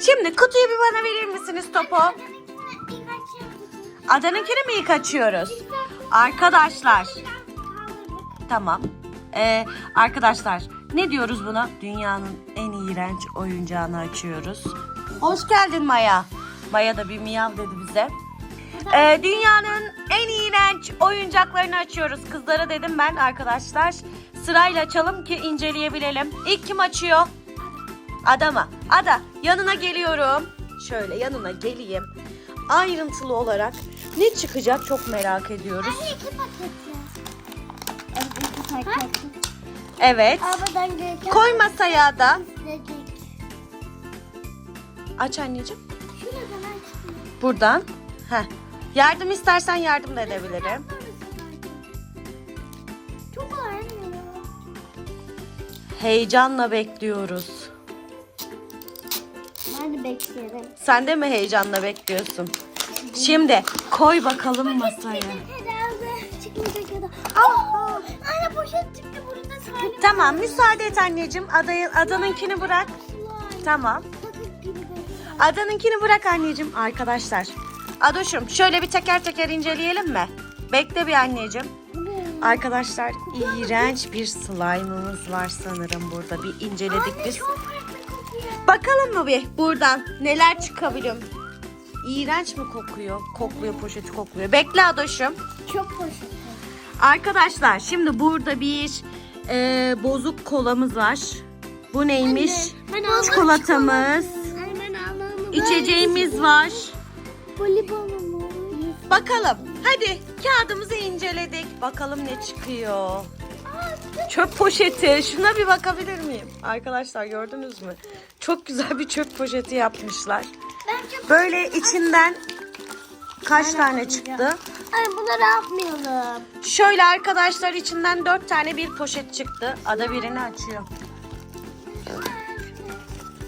Şimdi kutuyu bir bana verir misiniz topu? İlk açıyoruz. Adanınkini mi ilk açıyoruz? Arkadaşlar. Tamam. Ee, arkadaşlar ne diyoruz buna? Dünyanın en iğrenç oyuncağını açıyoruz. Hoş geldin Maya. Maya da bir miyav dedi bize. Ee, dünyanın en iğrenç oyuncaklarını açıyoruz. Kızlara dedim ben arkadaşlar. Sırayla açalım ki inceleyebilelim. İlk kim açıyor? Adama. Ada yanına geliyorum. Şöyle yanına geleyim. Ayrıntılı olarak ne çıkacak çok merak ediyoruz. Anne iki paketi. Evet iki paketi. Evet. Arabadan gelirken Koy masaya da. izleyecek. Aç anneciğim. Şuradan açtım. Buradan. Heh. Yardım istersen yardım da edebilirim. Çok kolay anne ya. Heyecanla bekliyoruz. De bekliyorum. Sen de mi heyecanla bekliyorsun? Şimdi koy bakalım masaya. Aa, anne poşet çıktı burada slime. Tamam müsaade et anneciğim. Adayı, adanınkini bırak. Tamam. Adanınkini bırak anneciğim. Arkadaşlar. Adoşum şöyle bir teker teker inceleyelim mi? Bekle bir anneciğim. Arkadaşlar iğrenç bir slime'ımız var sanırım burada. Bir inceledik biz. Bakalım mı bir buradan neler çıkabiliyor? İğrenç mi kokuyor? Kokluyor poşeti kokluyor. Bekle Adoş'um. Çok poşet. Arkadaşlar şimdi burada bir e, bozuk kolamız var. Bu neymiş? Ben aldım Çikolatamız. Anne ben. İçeceğimiz var. Voleybolumuz. Bakalım. Hadi kağıdımızı inceledik. Bakalım ne çıkıyor. Çöp poşeti. Şuna bir bakabilir miyim? Arkadaşlar gördünüz mü? Çok güzel bir çöp poşeti yapmışlar. Böyle içinden kaç tane çıktı? Ay bunları yapmayalım. Şöyle arkadaşlar içinden dört tane bir poşet çıktı. Ada birini açıyor.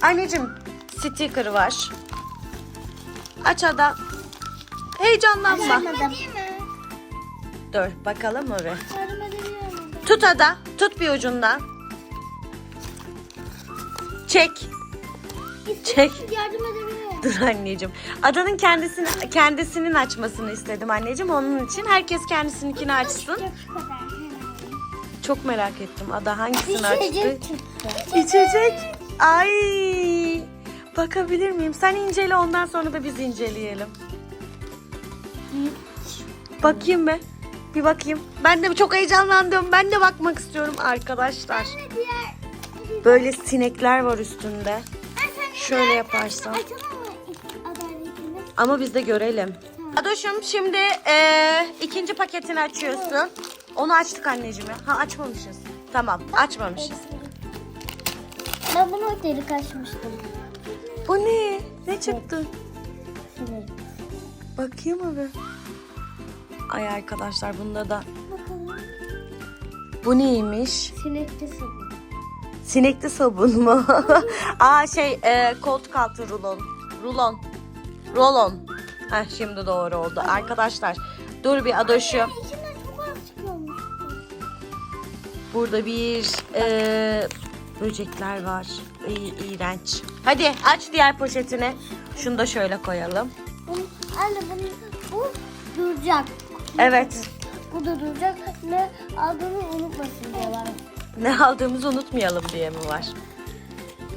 Anneciğim sticker var. Aç Ada. Heyecanlanma. Dur bakalım mı. Tut Ada. Tut bir ucundan. Çek. Çek. Yardım. Dur anneciğim. Adanın kendisini kendisinin açmasını istedim anneciğim. Onun için herkes kendisininkini açsın. Çok şu kadar. Çok merak ettim. Ada hangisini İçecek açtı? çıktı. İçecek. Ay. Bakabilir miyim? Sen incele ondan sonra da biz inceleyelim. Bakayım be. Bir bakayım. Ben de çok heyecanlandım. Ben de bakmak istiyorum arkadaşlar. Böyle sinekler var üstünde. Şöyle yaparsan. Açalım mı adaletini? Ama biz de görelim. Adoşum şimdi eee, ikinci paketini açıyorsun. Onu açtık anneciğim. ya. Ha açmamışız. Tamam açmamışız. Ben bunu delik açmıştım. Bu ne? Ne çıktı? Sinek. Bakayım abi. Ay arkadaşlar bunda da Bakalım. bu neymiş? Sinekli sabun. Sinekli sabun mu? Aa şey e, koltuk altı rulon. Rulon. Rolon. Heh, şimdi doğru oldu. Arkadaşlar dur bir adoşu. Burada bir e, böcekler var. İyi, iğrenç. Hadi aç diğer poşetini. Şunu da şöyle koyalım. Anne bunu, bu duracak. Evet. Bu da duracak ve aldığını unutmasın diyorlar. Ne aldığımızı unutmayalım diye mi var?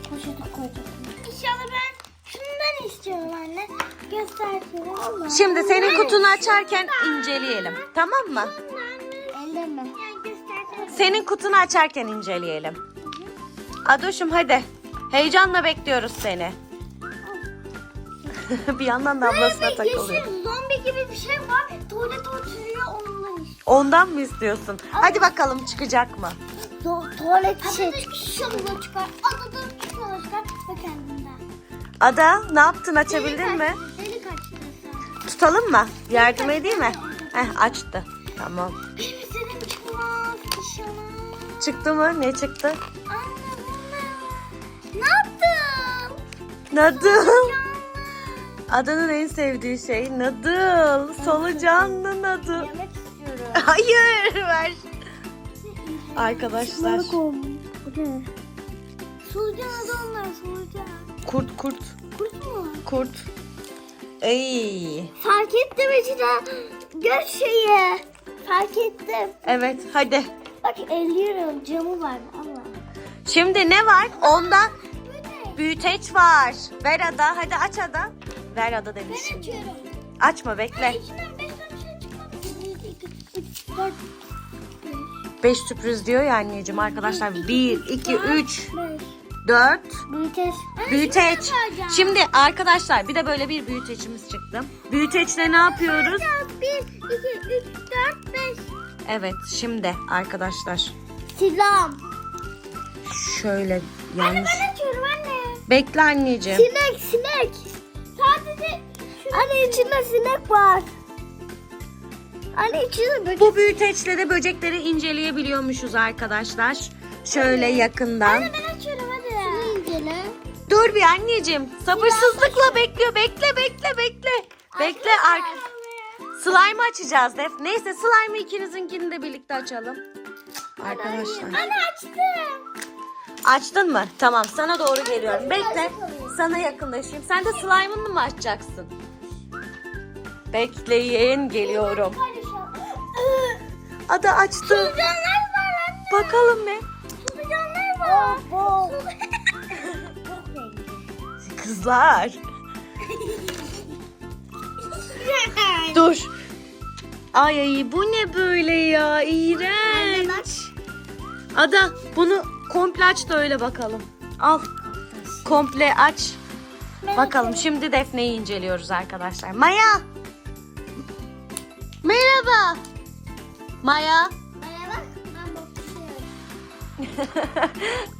Poşete koyacak. İnşallah ben şundan istiyorum anne. Göstersin ama. Şimdi senin kutunu açarken inceleyelim. Tamam mı? Elde mi? Senin kutunu açarken inceleyelim. Adoşum hadi. Heyecanla bekliyoruz seni. bir yandan da ablasına takılıyor. Yeşil zombi gibi bir şey var. Tuvalet oturuyor istiyorum. Ondan mı istiyorsun? Hadi bakalım çıkacak mı? Tu- tuvalet şey çıkar. çıkar. Adada çıkar çıkar ve kendinden. Ada ne yaptın açabildin mi? Delik açtı sen. Tutalım mı? Yardım edeyim mi? Heh açtı. Tamam. Benim çıkmaz. Çıktı mı? Ne çıktı? Anne bu ne? Ne? Nadıl. Adanın en sevdiği şey nadıl. Solucanlı nadıl. Yemek istiyorum. Hayır ver. Arkadaşlar Balık olmuş. Bu ne? Solucan adı onlar solucan. Kurt kurt. Kurt mu? Kurt. Ey. Fark ettim Ecila. Gör şeyi. Fark ettim. Evet hadi. Bak elliyorum camı var Allah. Şimdi ne var? Onda Bu ne? büyüteç var. Ver ada. Hadi aç ada. Ver ada Ben demişim. açıyorum. Açma bekle. İçinden beş tane şey çıkmadı. 5 sürpriz diyor ya anneciğim arkadaşlar. 1, 2, 3, Beş. 4. Büyüteç. Büyüteç. Şimdi arkadaşlar bir de böyle bir büyüteçimiz çıktı. Büyüteçle ne yapıyoruz? Bir, iki, üç, dört, beş. Evet şimdi arkadaşlar Silam. şöyle Anne yanlış. ben açıyorum anne. Bekle anneciğim. Sinek, sinek. Sadece Anne içinde sinek var. Anne içinde böcek. Bu büyüteçle de böcekleri inceleyebiliyormuşuz arkadaşlar. Şöyle yakından. Anne ben açıyorum hadi. Şunu incele. Dur bir anneciğim. Sabırsızlıkla bekliyor. Bekle bekle bekle. Bekle. Ar- Slime açacağız Def. Neyse slime'ı ikinizinkini de birlikte açalım. Arkadaşlar. Anne açtım. Açtın mı? Tamam sana doğru geliyorum. Bekle. Sana yakınlaşayım. Sen de slime'ını mı açacaksın? Bekleyin geliyorum. Ada açtı. Solucanlar var anne. Bakalım ne? Solucanlar var. Bol. Kızlar. Dur. Ay ay bu ne böyle ya? İğrenç. Ada bunu komple aç da öyle bakalım. Al. Komple aç. Bakalım şimdi Defne'yi inceliyoruz arkadaşlar. Maya. Merhaba. Maya. Merhaba. Ben bakıyorum.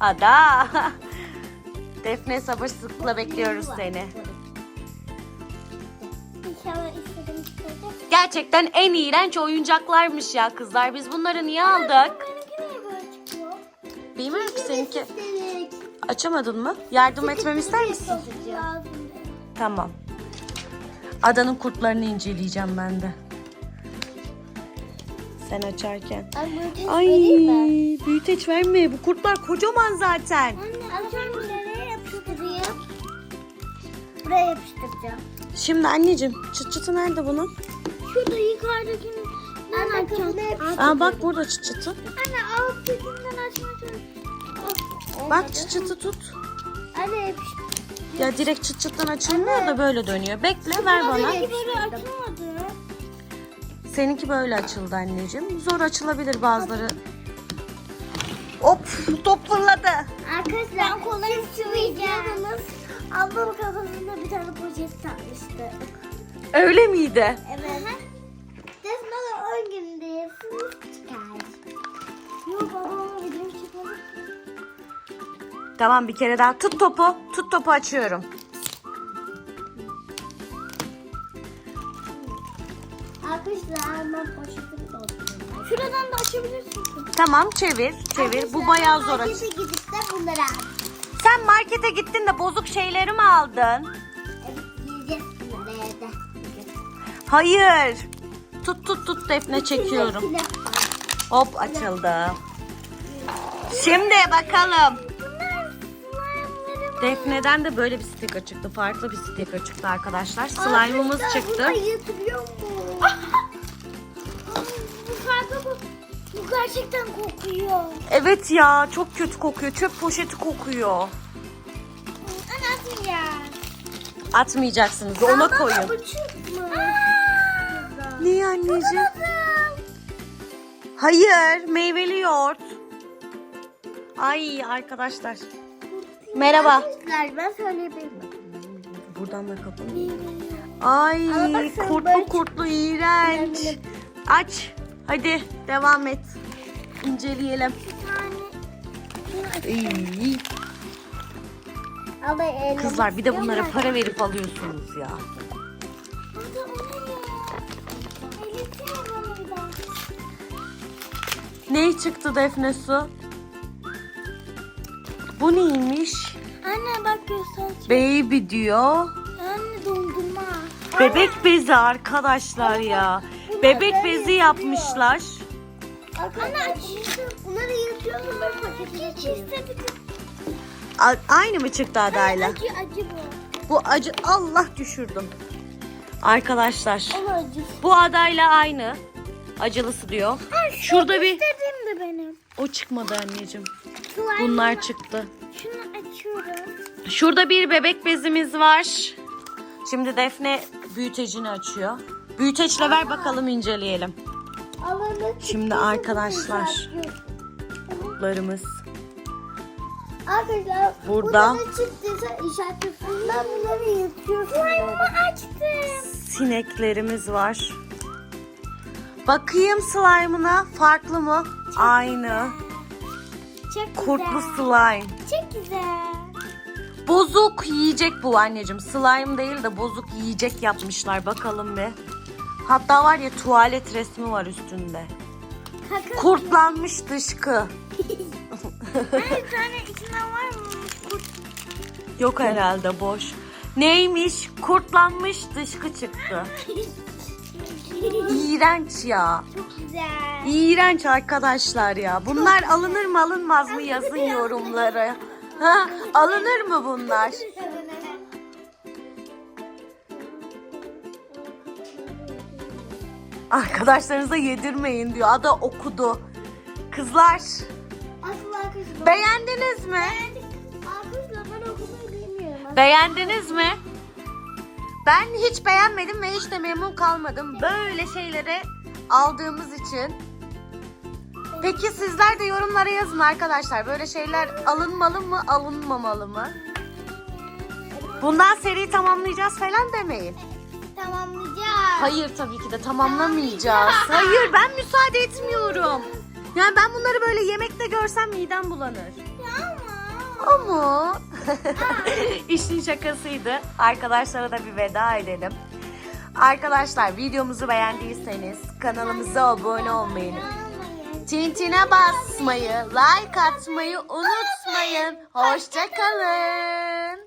Ada. Defne sabırsızlıkla bekliyoruz seni. İnşallah istediğim çıkacak. Gerçekten en iğrenç oyuncaklarmış ya kızlar. Biz bunları niye aldık? Benimki niye böyle çıkıyor? Bilmiyorum ki seninki. Açamadın mı? Yardım etmemi ister misin? Lazım. Tamam. Adanın kurtlarını inceleyeceğim ben de. Sen açarken. Ay, Ay büyüteç verme. Bu kurtlar kocaman zaten. Anne, açıyorum nereye yapıştırayım? Buraya yapıştıracağım. Şimdi anneciğim çıt çıtı nerede bunun? Şurada yukarıdakini ben açacağım. Aa bak burada çıt çıtı. Anne alttakinden açmaya çalışıyorum. Bak çıt çıtı tut. Anne yapıştır. Ya direkt çıt çıttan açılmıyor da böyle dönüyor. Bekle ver bana. Böyle açılmadı. Seninki böyle açıldı anneciğim. Zor açılabilir bazıları. Hop top fırladı. Arkadaşlar kolay sıvayacağımız ablamın kafasında bir tane poşet takmıştı. Öyle miydi? Evet. Defne de 10 günde sınıf çıkar. Yok babama video çıkalım. Tamam bir kere daha tut topu. Tut topu açıyorum. Tamam çevir çevir. Bu bayağı zor. Markete gidip de bunları al. Sen markete gittin de bozuk şeyleri mi aldın? Evet yiyeceğiz bunları evde. Hayır. Tut tut tut Defne çekiyorum. Hop açıldı. Şimdi bakalım. Defne'den de böyle bir sticker çıktı. Farklı bir sticker çıktı arkadaşlar. Slime'ımız Arkadaşlar, çıktı. bu farklı bu. Gerçekten kokuyor. Evet ya çok kötü kokuyor. Çöp poşeti kokuyor. Ya. Atmayacaksınız. Ona koyun. Bu çıkmış. Niye anneciğim? Hayır, meyveli yoğurt. Ay arkadaşlar. Merhaba. Arkadaşlar ben söyleyebilirim. Buradan da kapalı. Ay Ama bak sen kurtlu böyle- kurtlu iğrenç. Aç. Hadi devam et. İnceleyelim. İyi. Kızlar bir de bunlara para verip alıyorsunuz ya. Ne çıktı Defne Su? Bu neymiş? Anne bak göster. Baby diyor. Anne dondurma. Bebek bezi arkadaşlar ya. Bebek bezi yapmışlar. Anne açmıştım. Bunları yırtıyorum ben paketine. A- aynı mı çıktı adayla? Acı acı bu. Bu acı Allah düşürdüm. Arkadaşlar acı. bu adayla aynı. Acılısı diyor. Şurada bir İstediğim de benim. o çıkmadı anneciğim. Slime. Bunlar çıktı. Şunu açıyorum. Şurada bir bebek bezimiz var. Şimdi Defne büyütecini açıyor. Büyüteçle ver bakalım inceleyelim. Şimdi arkadaşlar. Larımız. Arkadaşlar Burada. ne çıktıysa işaretliyorsun. Ben bunları yırtıyorum. Slime'ımı açtım. Sineklerimiz var. Bakayım slime'ına farklı mı? Aynı. Çok güzel. Kurtlu slime. Çok güzel. Bozuk yiyecek bu anneciğim. Slime değil de bozuk yiyecek yapmışlar. Bakalım bir. Hatta var ya tuvalet resmi var üstünde. Kaka. Kurtlanmış dışkı. Bir tane içinden var mı? Kurt. Yok herhalde boş. Neymiş? Kurtlanmış dışkı çıktı. İğrenç ya. Çok güzel. İğrenç arkadaşlar ya. Bunlar alınır mı alınmaz mı yazın yorumlara. Ha, alınır mı bunlar? Arkadaşlarınıza yedirmeyin diyor. Ada okudu. Kızlar arkadaşlar. beğendiniz mi? Arkadaşlar ben okumayı bilmiyorum. Beğendiniz mi? Ben hiç beğenmedim ve hiç de memnun kalmadım. Böyle şeyleri aldığımız için. Peki sizler de yorumlara yazın arkadaşlar. Böyle şeyler alınmalı mı, alınmamalı mı? Bundan seri tamamlayacağız falan demeyin. Tamamlayacağız. Hayır tabii ki de tamamlamayacağız. Hayır ben müsaade etmiyorum. Yani ben bunları böyle yemekte görsem midem bulanır. Ama. Ama işin şakasıydı. Arkadaşlara da bir veda edelim. Arkadaşlar videomuzu beğendiyseniz kanalımıza abone olmayı, tintine basmayı, like atmayı unutmayın. Hoşçakalın.